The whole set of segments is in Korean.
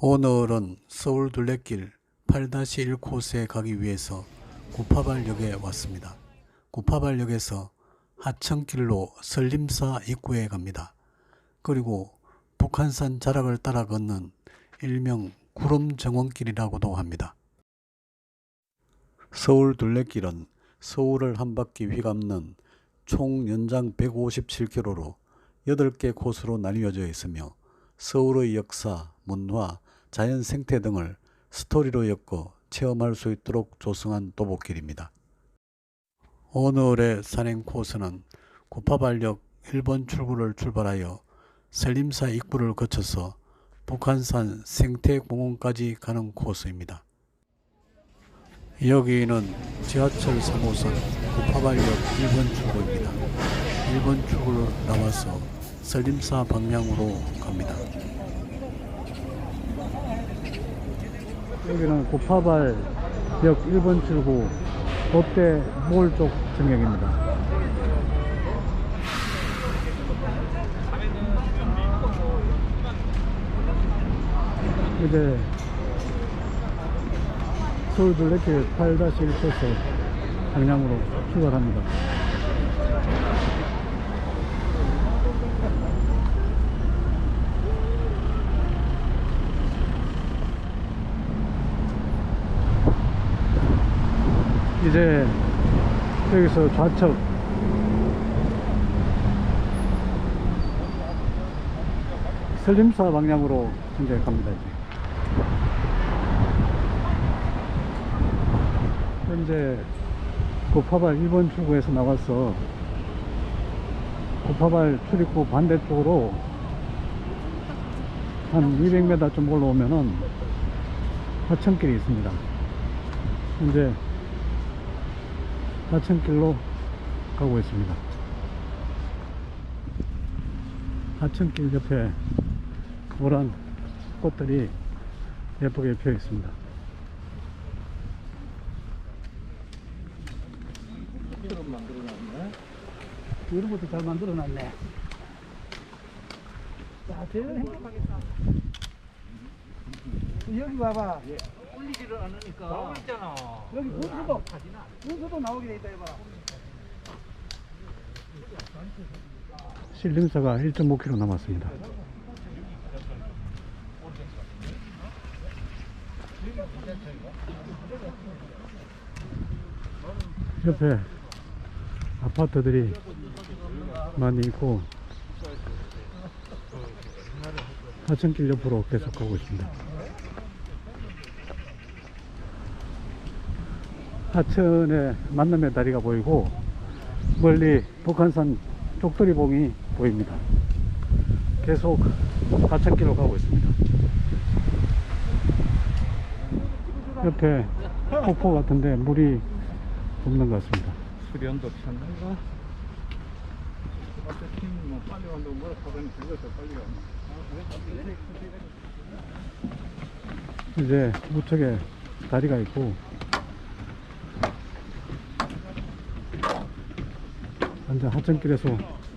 오늘은 서울 둘레길 8-1 코스에 가기 위해서 구파발역에 왔습니다. 구파발역에서 하천길로 설림사 입구에 갑니다. 그리고 북한산 자락을 따라 걷는 일명 구름 정원길이라고도 합니다. 서울 둘레길은 서울을 한 바퀴 휘감는 총 연장 157km로 8개 코스로 나뉘어져 있으며 서울의 역사, 문화, 자연 생태 등을 스토리로 엮어 체험할 수 있도록 조성한 도보길입니다. 오늘의 산행 코스는 구파발역 1번 출구를 출발하여 설림사 입구를 거쳐서 북한산 생태공원까지 가는 코스입니다. 여기는 지하철 3호선 구파발역 1번 출구입니다. 1번 출구를 나와서 설림사 방향으로 갑니다. 여기는 구파발 역 1번 출구 롯데 몰 쪽 정역입니다. 이제 서울 둘레길 8-1 코스 방향으로 출발합니다. 이제 여기서 좌측 설림사 방향으로 이제 갑니다. 이제. 현재 고파발 1번 출구에서 나와서 고파발 출입구 반대쪽으로 한 200m 좀 올라오면은 하천길이 있습니다. 현재 하천길로 가고 있습니다. 하천길 옆에 노란 꽃들이 예쁘게 피어 있습니다. 이런 것도 잘 만들어 놨네. 자, 제일 행복하겠다. 여기 봐봐. 올리지를 않으니까 나오고 있잖아. 여기 문서도, 문서도 나오게 돼 있다, 해봐. 신림사가 1.5km 남았습니다. 옆에 아파트들이 많이 있고 하천길 옆으로 계속 가고 있습니다. 하천에 만남의 다리가 보이고 멀리 북한산 쪽돌이봉이 보입니다. 계속 하천길로 가고 있습니다. 옆에 폭포 같은데 물이 없는 것 같습니다. 수련도? 어쨌든 뭐 빨리 가. 이제 우측에 다리가 있고 완전 하천길에서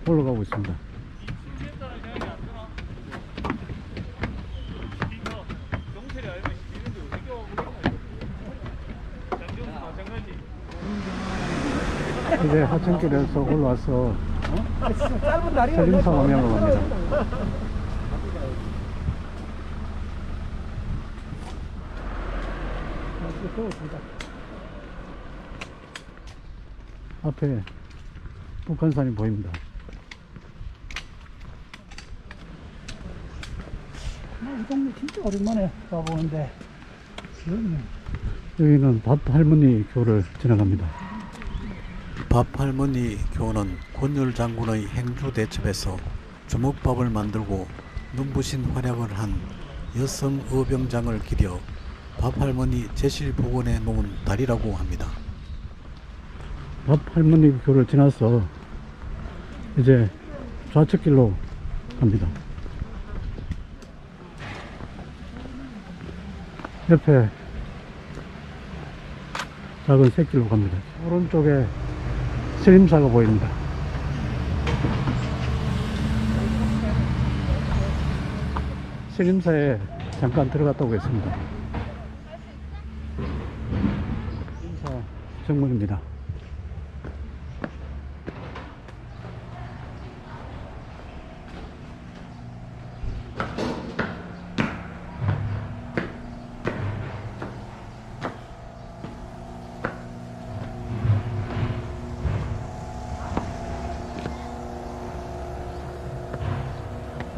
올라가고 있습니다. 이제 하천길에서 올라와서 설림사 방향으로 갑니다. 앞에 북한산이 보입니다. 이 동네 진짜 오랜만에 와보는데 여기는 여기는 밥 할머니 교를 지나갑니다. 밥 할머니 교는 권율 장군의 행주 대첩에서 주먹밥을 만들고 눈부신 활약을 한 여성 의병장을 기려 밥 할머니 제실 복원해 놓은 다리라고 합니다. 밥 할머니 교를 지나서 이제 좌측길로 갑니다. 옆에 작은 새길로 갑니다. 오른쪽에 스림사가 보입니다. 스림사에 잠깐 들어갔다 오겠습니다. 정문입니다.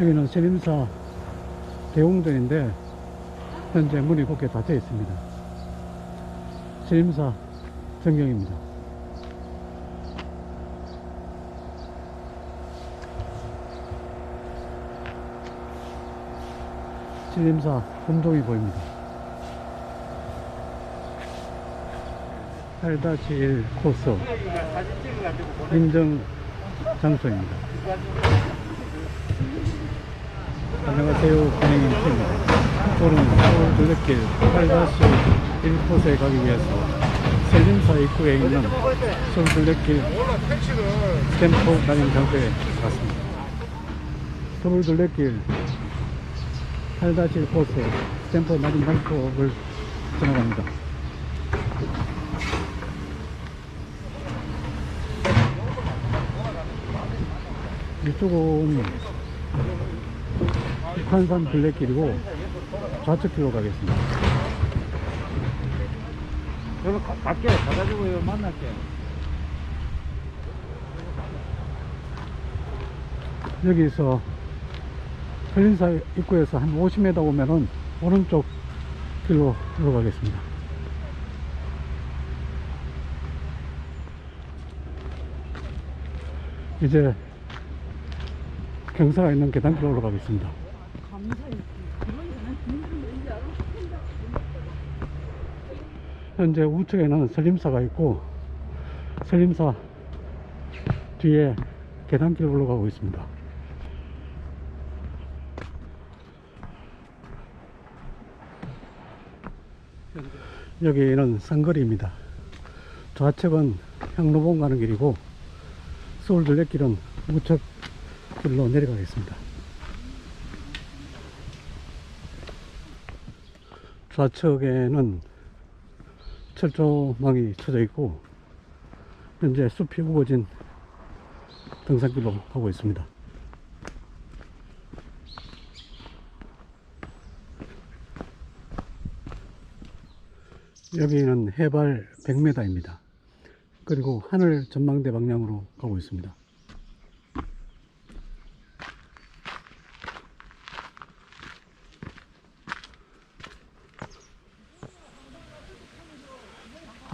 여기는 신임사 대웅전인데 현재 문이 곧게 닫혀 있습니다. 신임사 전경입니다. 신임사 금동이 보입니다. 8-1 코스 인정 장소입니다. 안녕하세요. 진행인 팀입니다. 오늘은 서울 둘레길 8-1코스에 가기 위해서 세림사 입구에 있는 서울 둘레길 스탬프 다닌 장소에 왔습니다. 서울 둘레길 8-1 코스 스탬프 다닌 장소를 지나갑니다. 이쪽은 북한산 둘레길이고 좌측길로 가겠습니다. 여기 가- 갈게. 가가지고 여기 만날게. 여기서 편린사 입구에서 한 50m 오면은 오른쪽 길로 들어가겠습니다. 이제 경사가 있는 계단길로 올라가겠습니다. 현재 우측에는 설림사가 있고 설림사 뒤에 계단길 올라가고 있습니다. 여기는 상거리입니다. 좌측은 향로봉 가는 길이고 서울 둘레길은 우측 길로 내려가겠습니다. 좌측에는 철조망이 쳐져 있고 현재 숲이 우거진 등산길로 가고 있습니다. 여기는 해발 100m입니다. 그리고 하늘 전망대 방향으로 가고 있습니다.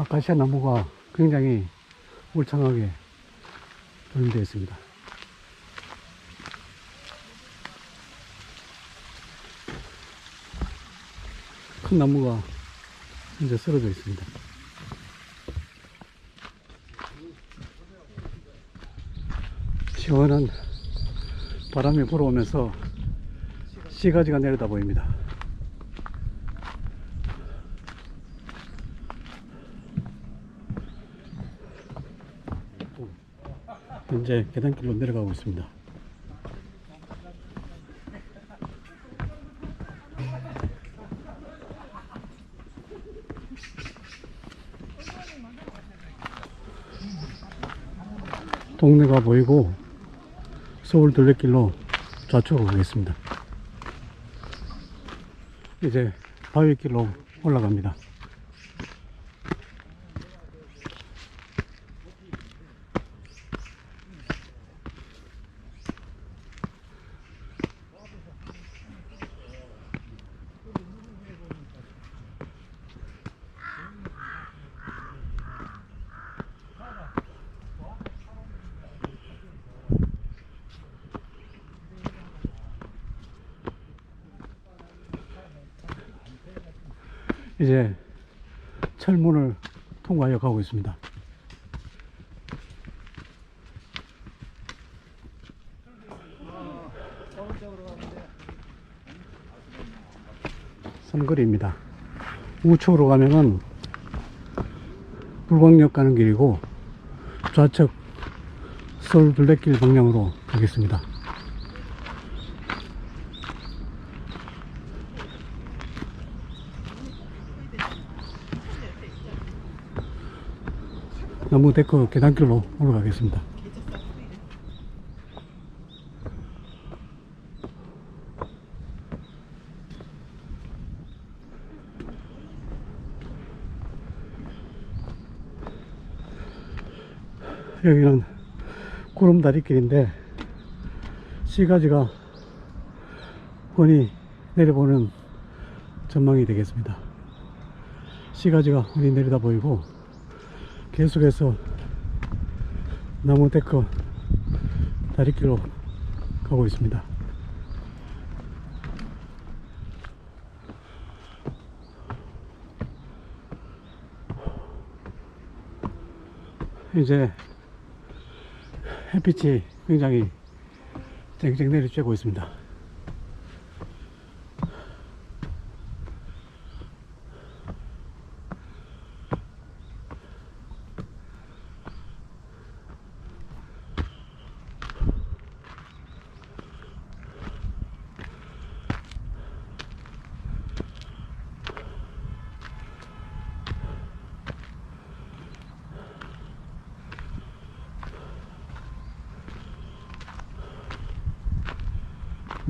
아카시아 나무가 굉장히 울창하게 조림되어 있습니다. 큰 나무가 이제 쓰러져 있습니다. 시원한 바람이 불어오면서 씨가지가 내려다 보입니다. 현재 계단길로 내려가고 있습니다. 동네가 보이고 서울 둘레길로 좌측으로 가겠습니다. 이제 바위길로 올라갑니다. 이제 철문을 통과하여 가고 있습니다. 삼거리입니다. 우측으로 가면은 불광역 가는 길이고 좌측 서울 둘레길 방향으로 가겠습니다. 나무 데크 계단길로 올라가겠습니다. 여기는 구름다리길인데 시가지가 훤히 내려보는 전망이 되겠습니다. 시가지가 훤히 내려다 보이고 계속해서 나무 데크 다리길로 가고 있습니다. 이제 햇빛이 굉장히 쨍쨍 내리쬐고 있습니다.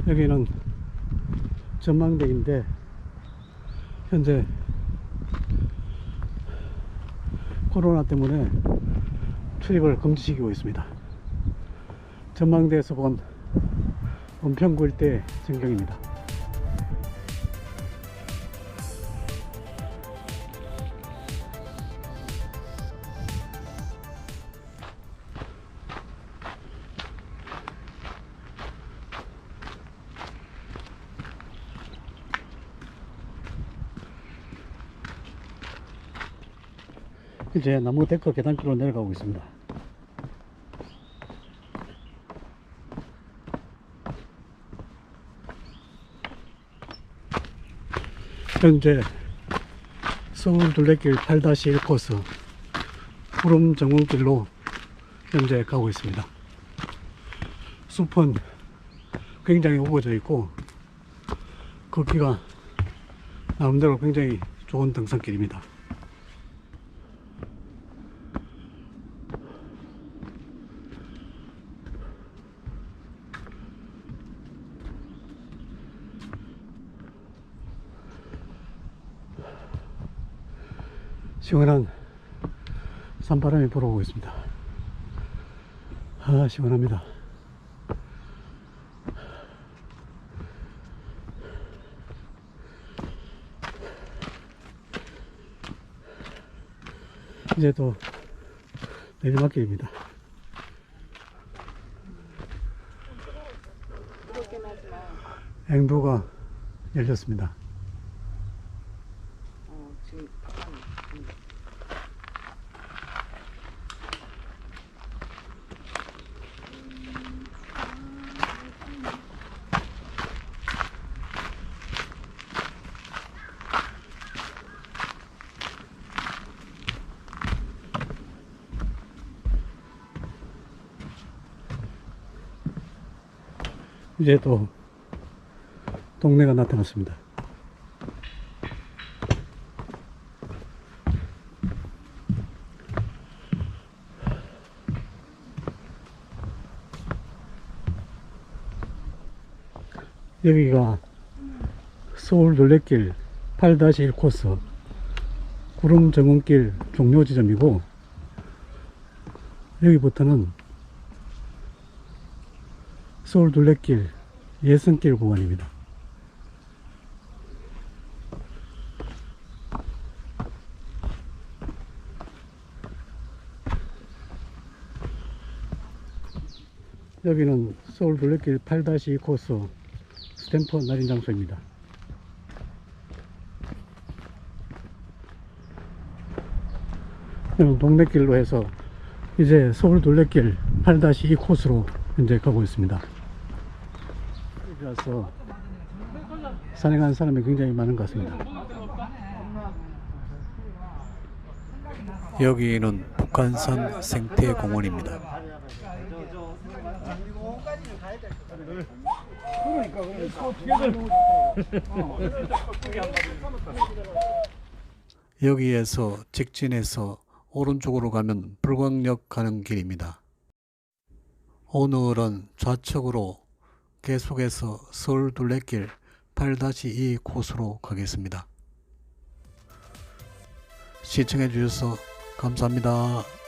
여기는 전망대인데 현재 코로나 때문에 출입을 금지시키고 있습니다. 전망대에서 본 은평구 일대 전경입니다. 이제 나무 데크 계단길로 내려가고 있습니다. 현재 서울 둘레길 8-1 코스 구름 정원길로 현재 가고 있습니다. 숲은 굉장히 우거져 있고 걷기가 나름대로 굉장히 좋은 등산길입니다. 시원한 산바람이 불어오고 있습니다. 아, 시원합니다. 이제 또 내리막길입니다. 앵도가 열렸습니다. 이제 또 동네가 나타났습니다. 여기가 서울 둘레길 8-1 코스 구름 정원길 종료 지점이고 여기부터는 서울 둘레길 예선길 구간입니다. 여기는 서울 둘레길 8-2 코스 스탬프 날인 장소입니다. 동네길로 해서 이제 서울 둘레길 8-2 코스로 현재 가고 있습니다. 여기라서 산행하는 사람이 굉장히 많은 것 같습니다. 여기는 북한산 생태공원입니다. 여기에서 직진해서 오른쪽으로 가면 불광역 가는 길입니다. 오늘은 좌측으로 계속해서 서울 둘레길 8-2 코스로 가겠습니다. 시청해 주셔서 감사합니다.